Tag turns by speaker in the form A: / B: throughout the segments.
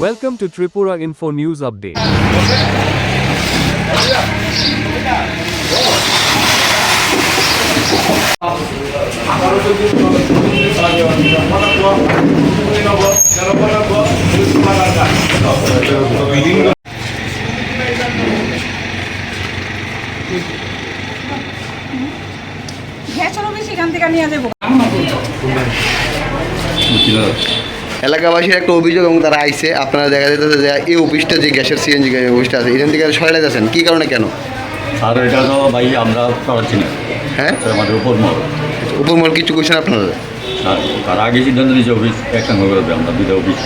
A: Welcome to Tripura Info News Update.
B: Gas হলো বেশি এখান থেকে নিয়ে যাব
C: এলাকাবাসীর একটা অভিযোগ এবং তারা আইসে আপনারা দেখা যেতেছে যে এই অফিসটা যে গ্যাসের সিএনজি অফিসটা আছে এখান থেকে সরাই যাচ্ছেন কী কারণে কেন
D: আর এটা তো ভাই আমরা করাচ্ছি না
C: হ্যাঁ
D: আমাদের উপর মর
C: উপরমল কিছু কোয়েশন আপনারা
D: তার আগে সিদ্ধান্ত নিয়েছে অফিস একটা নগর হবে আমরা দুটো অফিস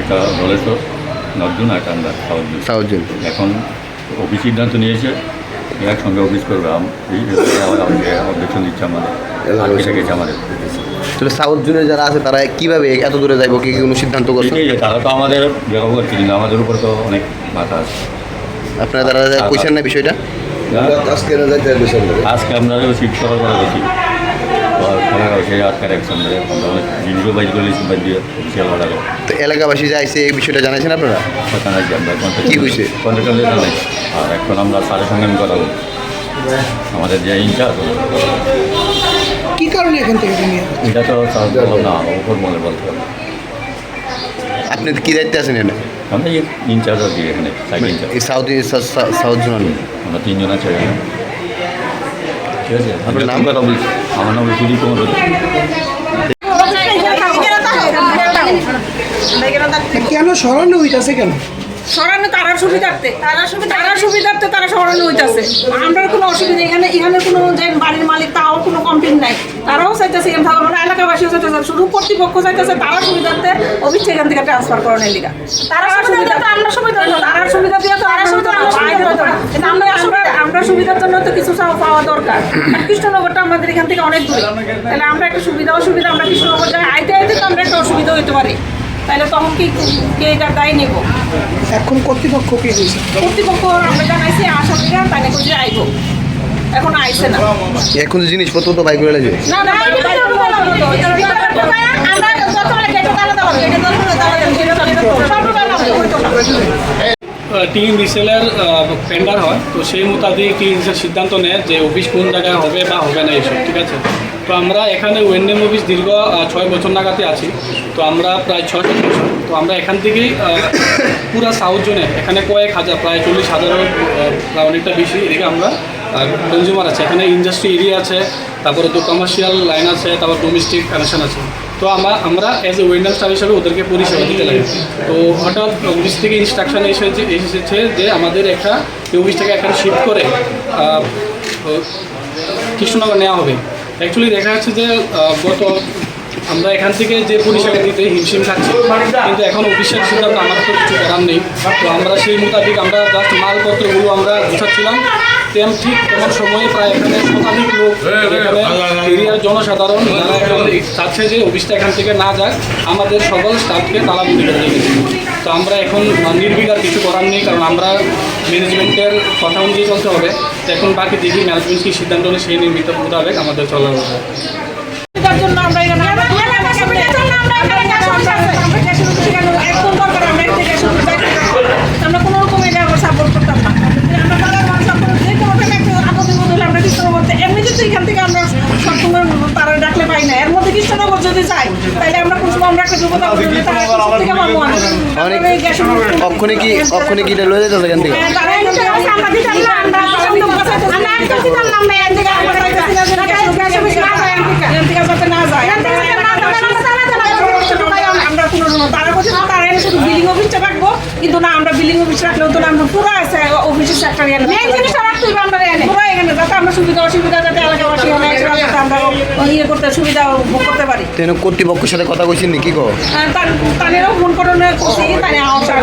D: একটা ধলেশ্বর নর্জন একটা আমরা সাউথ
C: সাহায্য
D: এখন অফিস সিদ্ধান্ত নিয়েছে একসঙ্গে অফিস করবে আম- অবজেকশন দিচ্ছে আমাদের গেছে আমাদের
C: তাহলে সাউথ জোনে যারা আছে তারা কীভাবে এত দূরে যাইব? কি কি কোনো সিদ্ধান্ত করছে?
D: তারা তো আমাদের ব্যবহার করছে কিন্তু আমাদের উপর তো অনেক মাথা আছে।
C: আপনারা তারা কোয়েশন না বিষয়টা?
D: আজকে আজকে আমরা করার সেই আটকার একসঙ্গে আমরা অনেক জিনিসও বাইর করে দিয়েছি বাইর দিয়ে অফিসিয়াল অর্ডারে
C: তো এলাকাবাসী যে আইসে এই বিষয়টা জানাইছেন আপনারা? কি হয়েছে?
D: আর এখন আমরা স্যারের সঙ্গে আমি কথা বলব। আমাদের যে ইনচার্জ
E: এখান থেকে নিয়ে
D: এটা তো না উপর মনে বলতে হবে
C: আপনি কি দায়িত্বে আছেন এখানে
D: আমরা ইনচার্জ আছি এখানে
C: এই সাউথ সাউথ জোন
D: আমরা তিনজন আছি এখানে ঠিক আছে
C: আপনার নাম?
D: কথা বলছি আমার নাম কুমার।
E: কেন সরানো হইতাছে কেন
B: সরানো তারার সুবিধার্থে। সুবিধা তারার সুবিধার্থে তারা সরানো হইতাছে। আমরা কোনো অসুবিধা এখানে এখানে কোনো যে বাড়ির মালিক তাও কোনো কমপ্লেন নাই। তারাও চাইতেছে এখানে থাকা আমরা এলাকাবাসীও চাইতেছে শুধু কর্তৃপক্ষ চাইতেছে তারা সুবিধার্থে অফিস এখান থেকে ট্রান্সফার করানোর লিগা। তারা সুবিধা আমরা সুবিধা তারার সুবিধা দিয়ে তো আমরা সুবিধা কিন্তু আমরা আমরা সুবিধার জন্য তো কিছু পাওয়া দরকার। কৃষ্ণনগরটা আমাদের এখান থেকে অনেক দূরে। তাহলে আমরা একটা সুবিধা অসুবিধা আমরা কৃষ্ণনগর যাই আইতে আইতে তো আমরা একটা অসুবিধা হইতে পারি তাহলে তখন কি কে দায় নেব?
E: এখন কর্তৃপক্ষ কি হয়েছে
B: কর্তৃপক্ষ আমরা জানাইছি আসামিরা তাই নাকি যে আইব। এখন আইছে না।
C: এখন জিনিসপত্র তো বাইক
B: না না গেটে
F: টিম রিসেলার টেন্ডার হয়। তো সেই মোতাবেক টিম রিসেল সিদ্ধান্ত নেয় যে অফিস কোন জায়গায় হবে বা হবে না এইসব ঠিক আছে? তো আমরা এখানে ওয়েন্ডেম অফিস দীর্ঘ ছয় বছর নাগাতে আছি। তো আমরা প্রায় ছয় বছর। তো আমরা এখান থেকেই পুরা সাউথ জোনে এখানে কয়েক হাজার, প্রায় চল্লিশ হাজারের প্রায় অনেকটা বেশি এদিকে আমরা কনজিউমার আছে। এখানে ইন্ডাস্ট্রি এরিয়া আছে, তারপরে তো কমার্শিয়াল লাইন আছে, তারপর ডোমেস্টিক কানেকশন আছে। তো আমরা আমরা অ্যাজ এ ওয়েন্ডার স্টার হিসাবে ওদেরকে পরিষেবা দিতে লাগে। তো হঠাৎ অফিস থেকে ইনস্ট্রাকশন এসেছে এসেছে যে আমাদের একটা, এই অফিসটাকে এখানে শিফট করে কৃষ্ণনগর নেওয়া হবে। অ্যাকচুয়ালি দেখা যাচ্ছে যে গত আমরা এখান থেকে যে পরিষেবা দিতে হিমশিম খাচ্ছি কিন্তু এখন অফিসিয়াল সিদ্ধান্ত আমাদের তো কিছু করার নেই। তো আমরা সেই মোতাবেক আমরা জাস্ট মালপত্রগুলো আমরা গুছাচ্ছিলাম। তেম ঠিক তেমন সময়ে প্রায় এখানে শতাধিক লোক এখানে এরিয়ার জনসাধারণ যারা এখানে চাচ্ছে যে অফিসটা এখান থেকে না যাক আমাদের সকল স্টাফকে তালাবন্দি করে রেখেছে তো আমরা এখন নির্বিকার কিছু করার নেই কারণ আমরা ম্যানেজমেন্টের কথা অনুযায়ী চলতে হবে। তো এখন বাকি দেখি ম্যানেজমেন্ট কি সিদ্ধান্ত নেয় সেই নির্মিত মোতাবেক আমাদের চলা হবে
B: সুবিধার জন্য আমরা এখানে আমরা সুবিধার জন্য আমরা এখানে আমরা গ্যাসের অফিসে কেন একদম দরকার আমরা একটা গ্যাসের অফিস যাইতে আমরা কোনো রকম এটা আমরা সাপোর্ট করতাম না আমরা বাজার মানুষ সাপোর্ট যে কোনো টাইমে একটু আপত্তি বোধ হলে আমরা কৃষ্ণনগর থেকে এমনি কিন্তু এখান থেকে আমরা সবসময় তারা ডাকলে পাই না এর মধ্যে কৃষ্ণনগর যদি যাই তাহলে আমরা কোন সময় আমরা একটা বিপদ আপদ হলে তারা কোথা থেকে পাবো আমরা
C: অনেক
B: আমরা এই গ্যাসের অফিস
C: অক্ষণে কি অক্ষণে কি এটা লয়ে যেতে এখান থেকে
B: হ্যাঁ, তারা এখান থেকে আসে, আমরা দিতাম না, আমরা পছন্দ করতাম। আমরা একদম দিতাম না, আমরা এখান থেকে আমরা চাইতাছি না যে গ্যাস অফিস না যায় এখান থেকে। এখান থেকে যাতে না যায়। আমরা কোনো রকম- এনে শুধু বিলিং অফিসটা রাখব, কিন্তু না আমরা বিলিং অফিস রাখলেও তো না আমরা পুরো আছে অফিসের সেক্টর মেইন জিনিসটা রাখতে আমরা এখানে যাতে আমরা সুবিধা অসুবিধা যাতে এলাকাবাসী এখানে যাতে আমরা ইয়ে করতে সুবিধা ভোগ করতে পারি।
C: তেন কর্তৃপক্ষের সাথে কথা কইছেন কি কো
B: তানেরও ফোন করে করছি তাই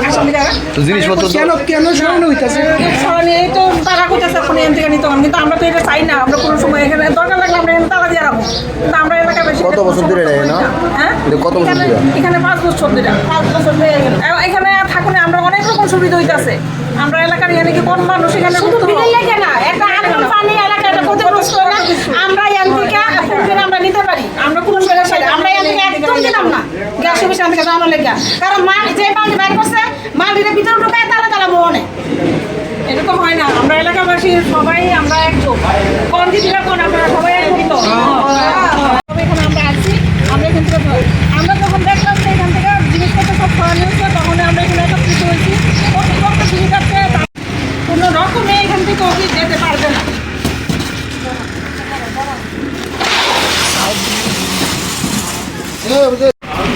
B: আসামিরা
C: তো জিনিসপত্র
E: কেন কেন সরানো হইতাছে?
B: সরানি এই তো তারা করতেছে এখন এখান থেকে নিতে কিন্তু আমরা তো এটা চাই না আমরা কোনো সময় এখানে দরকার লাগলে আমরা এখানে তালা দিয়ে রাখব। কিন্তু আমরা এলাকা বেশি
C: কত বছর ধরে না?
B: হ্যাঁ?
C: কত বছর
B: এখানে-
C: ধরে?
B: এখানে পাঁচ বছর ধরে পাঁচ বছর ধরে এখানে- এ- এখানে থাকুন আমরা অনেক রকম সুবিধা হইতাছে। আমরা এলাকার এখানে কি কোন মানুষ এখানে শুধু বিলের লেগে না একটা আনকম পানি এলাকা এটা ক্ষতিগ্রস্ত না আমরা এখান থেকে ফুলফিল আমরা নিতে পারি আমরা কোনো সমস্যা নেই। আমরা এখান থেকে একদম দিলাম না গ্যাস অফিস আমি থেকে জানার লেগে। কারণ মা যে মাল বাইর করছে মালটির ভিতরে ঢুকায় তালা তালা বহনে এটা তো হয় না। আমরা এলাকাবাসী সবাই আমরা একজোট। কোন দিদিরা কোন আপনারা সবাই একত্রিত তবে এখানে আমরা আছি আমরা এখান থেকে আমরা যখন দেখলাম যে এখান থেকে জিনিসপত্র সব সরানো হয়েছে তখন আমরা এখানে একত্রিত হয়েছি। কর্তৃপক্ষ সুবিধার্থে কোনো রকমে এখান থেকে যেতে পারবে না।